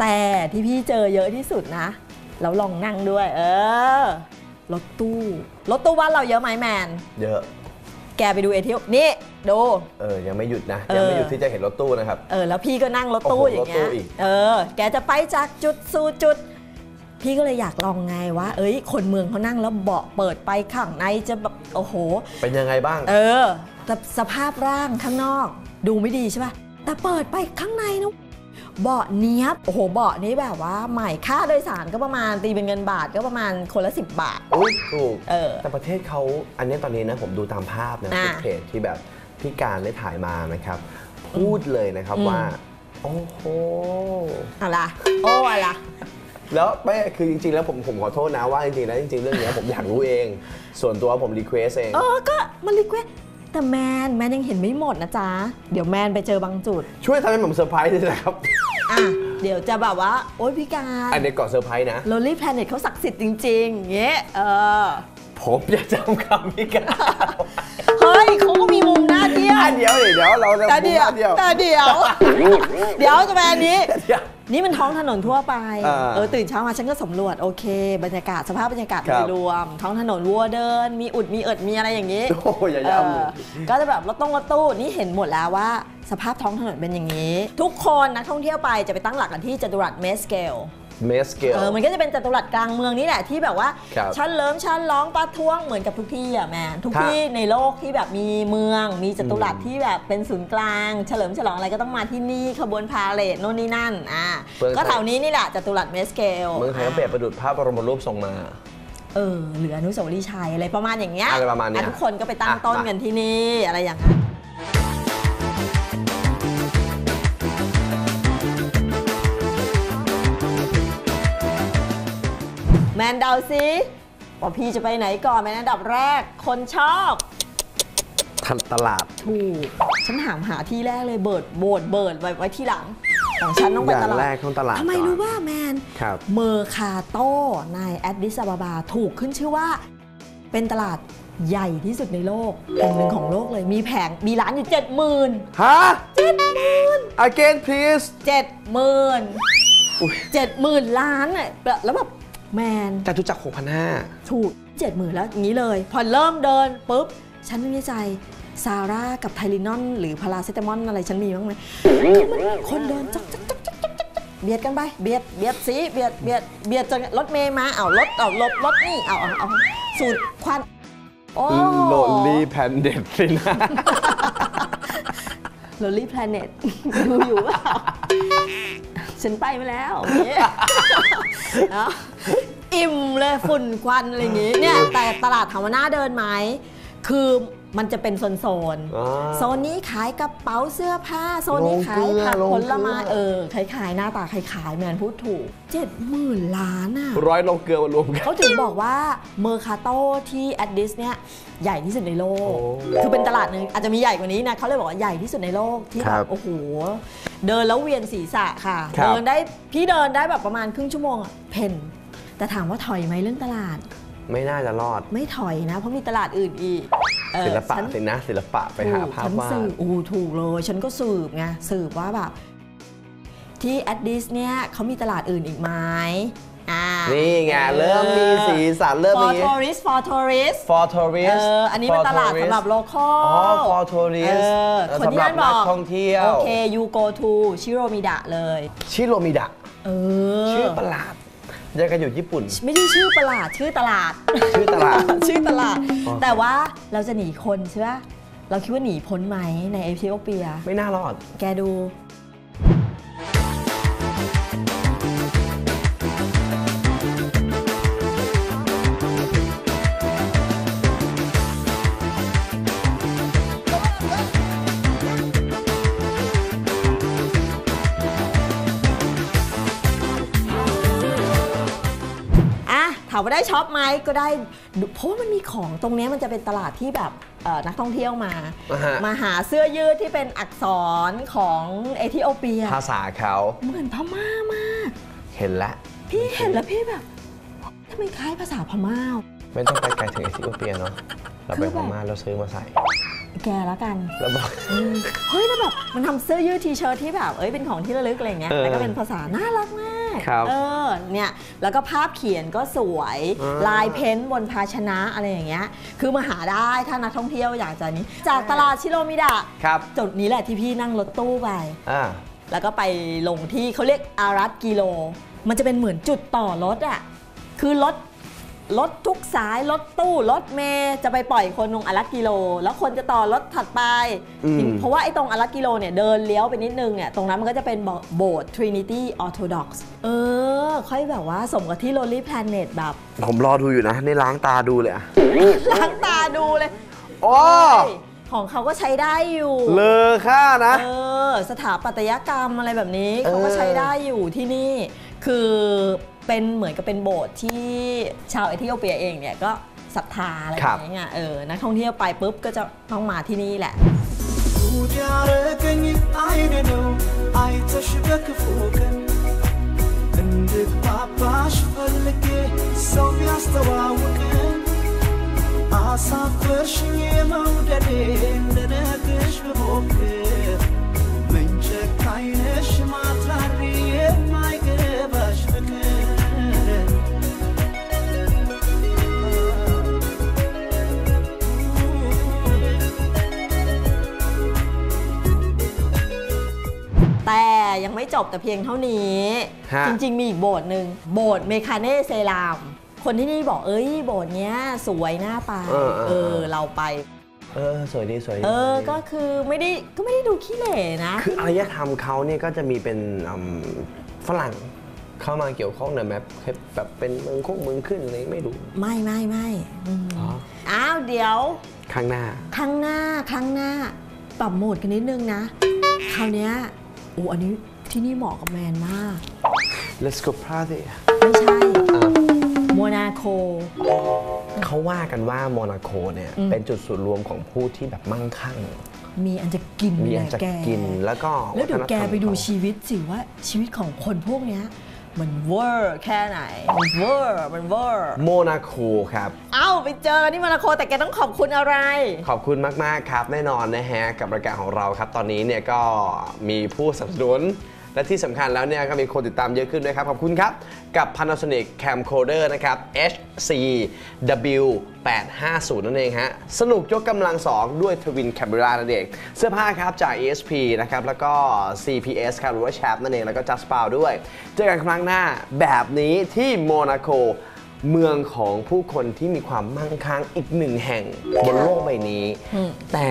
แต่ที่พี่เจอเยอะที่สุดนะแล้วลองนั่งด้วย เออรถตู้รถตู้บ้านเราเยอะไหมแมน เยอะ แกไปดูเอทิโอนี่ดู เออ ยังไม่หยุดนะเออยังไม่หยุดที่จะเห็นรถตู้นะครับ เออ แล้วพี่ก็นั่งรถตู้โอ้โหอย่างเงี้รถตู้ยอีกเออ แกจะไปจากจุดสู่จุด พี่ก็เลยอยากลองไงวะเอ้ย คนเมืองเขานั่งแล้วเบาะเปิดไปข้างในจะแบบ โอ้โห เป็นยังไงบ้าง เออ แต่สภาพร่างข้างนอก ดูไม่ดีใช่ป่ะ แต่เปิดไปข้างในนะ เบาะเนี้ยบโอ้โหเบาะนี้แบบว่าใหม่ค่าโดยสารก็ประมาณตีเป็นเงินบาทก็ประมาณคนละ 10 บาท อุ้ยถูกเออ แต่ประเทศเขาอันนี้ตอนนี้นะผมดูตามภาพนะอ่าทุกเพจที่แบบที่การได้ถ่ายมานะครับ พูดเลยนะครับอืม ว่า โอ้โหอะไรโอ้อะไร แล้วไม่คือจริงๆ แล้วผมผมขอโทษนะว่าจริงๆแล้วจริงๆ เรื่องเนี้ยผมอยากรู้เอง ส่วนตัวผมรีเควสเอง เออ ก็มันรีเควส แต่แมนแมนยังเห็นไม่หมดนะจ๊ะ เดี๋ยวแมนไปเจอบางจุด ช่วยทำให้ผมเซอร์ไพรส์ด้วยนะครับ อะ เดี๋ยวจะแบบว่า โอ๊ยพี่การอันนี้ก่อนเซอร์ไพรส์นะโ o ลี่แพลเน็ตเขาศักดิ์สิทธิ์จริงๆอย่างเงี้ยเออ ผมอยากจำคำพี่กันเฮ้ยเขาก็มีมุมน่าเที่ ยวอะเดี๋ยวเดี๋ยวเราจะแต่เดี๋ยวพูดมาเดียวแต่เดี๋ยว เดี๋ยวจะไปอันนี้เดี๋ยวนี่มันท้องถนนทั่วไปอ่าเออตื่นเช้ามาฉันก็สำรวจโอเค บรรยากาศสภาพบรรยากาศคโดรับยรวม ท้องถนนวัวเดิน มีอุดมีเอิดมีอะไรอย่างนี้ โอ้โหอย่าย้ำเลยเออก็จะแบบรถต้องรถตู้นี่เห็นหมดแล้วว่าสภาพท้องถนนเป็นอย่างนี้ ทุกคนนักท่องเที่ยวไปจะไปตั้งหลักกันที่จตุรัสเมสเกลเมสเกลเออมันก็จะเป็นจัตุรัสกลางเมืองนี่แหละที่แบบว่าครับชั้นเลิมชั้นร้องประท้วงเหมือนกับทุกที่อะแม่ทุกครับที่ในโลกที่แบบมีเมืองมีจัตุรัสอืมที่แบบเป็นศูนย์กลาง เฉลิมฉลองอะไรก็ต้องมาที่นี่ขบวนพาเหรดโน่นนี่นั่นอะเมืองไทย ก็แถวนี้นี่แหละจัตุรัสเมสเกลเมืองไทยก็เปรียบประดุจภาพบรมรูปทรงมา เออหรืออนุสาวรีย์ชัยอะไรประมาณอย่างเงี้ยอะไรประมาณเนี้ยอ่ทุกคนก็ไปตั้งอะต้นมากันที่นี่อะไรอย่างนั้นแมนเดาซิว่าพี่จะไปไหนก่อนแมนอันดับแรก คนชอบ ทันตลาด ถูก ฉันถามหาที่แรกเลยเบิร์ดโบดเบิร์ดไว้ไว้ที่หลัง ของฉันต้องไปอย่างตลาดแรกต้องตลาดทำไมก่อนรู้ว่าแมน ครับ เมอร์คาโตในแอดดิสอาบาบาถูกขึ้นชื่อว่า เป็นตลาดใหญ่ที่สุดในโลกแห่งหนึ่งของโลกเลยมีแผงมีร้านอยู่เจ็ดหมื่นฮะ again please เจ็ดหมื่นอุ๊ย เจ็ดหมื่นล้านอะแล้วแบบแมน จตุจักร6,500 ถูกเจ็ดหมื่นแล้วอย่างนี้เลย พอเริ่มเดินปุ๊บ ฉันนึกในใจซาร่ากับไทลินอน หรือพาราเซตามอลอะไรฉันมีบ้างไหมมันคนเดินจักจักจักจักจักจักเบียดกันไปเบียดเบียดสีเบียดเบียดเบียดจนรถเมย์มาเอารถเอาหลบรถนี่เอาเอาเอาสูดควันโอ้โลลี่แพนเด็ดสินะโ o ลี่แพลเน็ตดูอยู่เปล่าฉันไปมาแล้วอย่างเงี้ยเนาะอิ่มเลยฝุ่นควันอะไรอย่างงี้เนี่ยแต่ตลาดถามว่าน่าเดินไหม คือมันจะเป็นโซนโซนๆอ๋อโซนนี้ขายกระเป๋าเสื้อผ้า โซนนี้ขายโรงเกลือผักโรงผเกลือลไม้เออขายขายหน้าตาขายขายแมนพูดถูกเจ็ดหมื่นล้านอะร้อยโลเกลือมารวมกันเขาถึงบอกว่าเมอร์คาโตที่แอดดิสเนี่ยใหญ่ที่สุดในโลกโอ้คือเป็นตลาดหนึ่งอาจจะมีใหญ่กว่านี้นะเขาเลยบอกว่าใหญ่ที่สุดในโลกที่คแบรับบโอ้โหเดินแล้วเวียนศีรษะค่ะครับเดินได้พี่เดินได้แบบประมาณครึ่งชั่วโมงอะเพนแต่ถามว่าถอยไหมเรื่องตลาด ไม่น่าจะรอด ไม่ถอยนะ เพราะมีตลาดอื่นอีกเออศิลปะฉันสินะศิลปะไปหาถูกภาพฉันวาสืดบอู้ถูกเลย ฉันก็สืบไงสืบว่าแบบที่แอดดิสเนี่ยเขามีตลาดอื่นอีกไหมอ่านี่ไงเริ่มมีสีสันเริ่ม for มี tourist for tourist for เอ tourist ออันนี้เป็นตลาด for สำหรับ tourist โลคอล อ๋อ for tourist เออเออคนที่นั่นสำหรับบอกนักท่องเที่ยว โอเค you go to ชิโรมิดะเลย ชิโรมิดะ เออ ชื่อประหลาด ยังกันอยู่ญี่ปุ่น ไม่ได้ชื่อประหลาดชื่อตลาด ชื่อตลาด ชื่อตลาดอ๋อแต่ว่าเราจะหนีคนใช่ปะเราคิดว่าหนีพ้นไหมในเอธิโอเปีย ไม่น่ารอด แกดูามว่าได้ช็อปไหมก็ได้ดูเพราะว่ามันมีของตรงเนี้ยมันจะเป็นตลาดที่แบบเอ่อนักท่องเที่ยวมาอ่าฮะมาหาเสื้อยืดที่เป็นอักษรของเอธิโอเปีย ภาษาเขาเหมือนพม่ามาก เห็นแล้วพี่เห็นแล้วพี่แบบทำไมคล้ายภาษาพม่าไม่ต้องไปไกลถึงเอธิโอเปียเนาะเราไปคือพแบบม่าเราซื้อมาใส่ แกแล้วกันแล้วบอกเฮ้ยแล้วแบบมันทำเสื้อยืดทีเชิ้ตที่แบบเอ้ยเป็นของที่ระลึกอะไรเงี้ยเออแล้วก็เป็นภาษาน่ารักมาก ครับเออเนี่ยแล้วก็ภาพเขียนก็สวย อ่า ลายเพ้นท์บนภาชนะอะไรอย่างเงี้ยคือมาหาได้ถ้านักท่องเที่ยวอยากจะนี้ จากตลาดชิโรมิดะครับจุดนี้แหละที่พี่นั่งรถตู้ไป อ่า แล้วก็ไปลงที่เขาเรียกอารัตกิโล มันจะเป็นเหมือนจุดต่อรถอะคือรถ รถทุกสายรถตู้รถเมย์จะไปปล่อยคนตรงอารัตกิโล แล้วคนจะต่อรถถัดไป อืม เพราะว่าไอ้ตรงอารัตกิโลเนี่ยเดินเลี้ยวไปนิดนึงเนี่ยตรงนั้นมันก็จะเป็นโบสถ์ Trinity Orthodox เออ ค่อยแบบว่าสมกับที่ Lonely Planet แบบ ผมรอดูอยู่นะ นี่ล้างตาดูเลยอะล้างตาดูเลยโอ้ของเขาก็ใช้ได้อยู่ เลอค่านะ เออ สถาปัตยกรรมอะไรแบบนี้เออเขาก็ใช้ได้อยู่ที่นี่ คือ เป็นเหมือนกับเป็นโบสถ์ที่ชาวเอธิโอเปียเองเนี่ยก็ศรัทธาอะไรอย่างเงี้ยเออนักท่องเที่ยวไปปุ๊บก็จะต้องมาที่นี่แหละ አሳፈርሽኝ መውደዴ ยังไม่จบแต่เพียงเท่านี้ ฮะ จริง ๆ มีอีกโบสถ์หนึ่งโบสถ์เมคาเนเซราม คนที่นี่บอกเอ้ยโบสถ์เนี้ยสวยน่าไปเออเออเออ เราไป เออสวยดีสวยดีเออ ก็คือไม่ได้ก็ไม่ได้ดูขี้เหร่นะ คืออารยธรรมเขาเนี่ยก็จะมีเป็นอืมฝรั่งเข้ามาเกี่ยวข้องในแบบแบบเป็นเมืองคงเมืองขึ้นอะไรไม่รู้ ไม่ไม่ไม่อืมอ๋อ อ้าวเดี๋ยว ข้างหน้า ครั้งหน้าครั้งหน้าปรับโหมดกันนิดนึงนะ คราวเนี้ย โอ้อันนี้ที่นี่เหมาะกับแมนมาก Let's go party ไม่ใช่โมนาโค เขาว่ากันว่าโมนาโคเนี่ยอืมเป็นจุดศูนย์รวมของผู้ที่แบบมั่งคั่ง มีอันจะกินมีอันจะแกกินแล้วก็แล้วเดี๋ยวแกธนธรรมไปดูเขาชีวิตสิว่าชีวิตของคนพวกเนี้ย มันเวอร์แค่ไหน มันเวอร์มันเวอร์ โมนาโคครับ เอ้าไปเจอกันที่โมนาโคแต่แกต้องขอบคุณอะไร ขอบคุณมาก ๆ ครับ แน่นอนนะฮะ กับรายการของเราครับ ตอนนี้เนี่ยก็มีผู้สนับสนุน และที่สำคัญแล้วเนี่ยก็มีคนติดตามเยอะขึ้นด้วยครับ ขอบคุณครับ กับ Panasonic Camcorder นะครับ HCW850 นั่นเองฮะ สนุกยกกำลัง2ด้วย Twin Camera นั่นเอง เสื้อผ้าครับจาก ESP นะครับ แล้วก็ CPS ครับหรือว่า Chap นั่นเอง แล้วก็ Just p o w ด้วย เจอกันครั้งหน้าแบบนี้ที่โมนาโกเมืองของผู้คนที่มีความมั่งคั่งอีกหนึ่งแห่งบนโลกใบนี้อืมแต่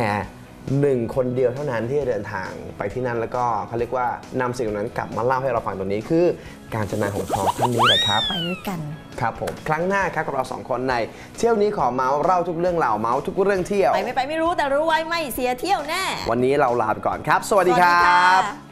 หนึ่งคนเดียวเท่านั้นที่จะเดินทางไปที่นั่นแล้วก็เขาเรียกว่านำสิ่งเหล่านั้นกลับมาเล่าให้เราฟังตรงนี้คือ การจนาของทองท่านนี้แหละครับ ไปด้วยกัน ครับผม ครั้งหน้าครับกับเราสองคนในเที่ยวนี้ขอเมาส์เล่าทุกเรื่องเหล่าเมาส์ทุกเรื่องเที่ยว ไปไม่ไปไม่รู้แต่รู้ไว้ไม่เสียเที่ยวแน่ วันนี้เราลาไปก่อนครับ สวัสดีครับสวัสดีค่ะ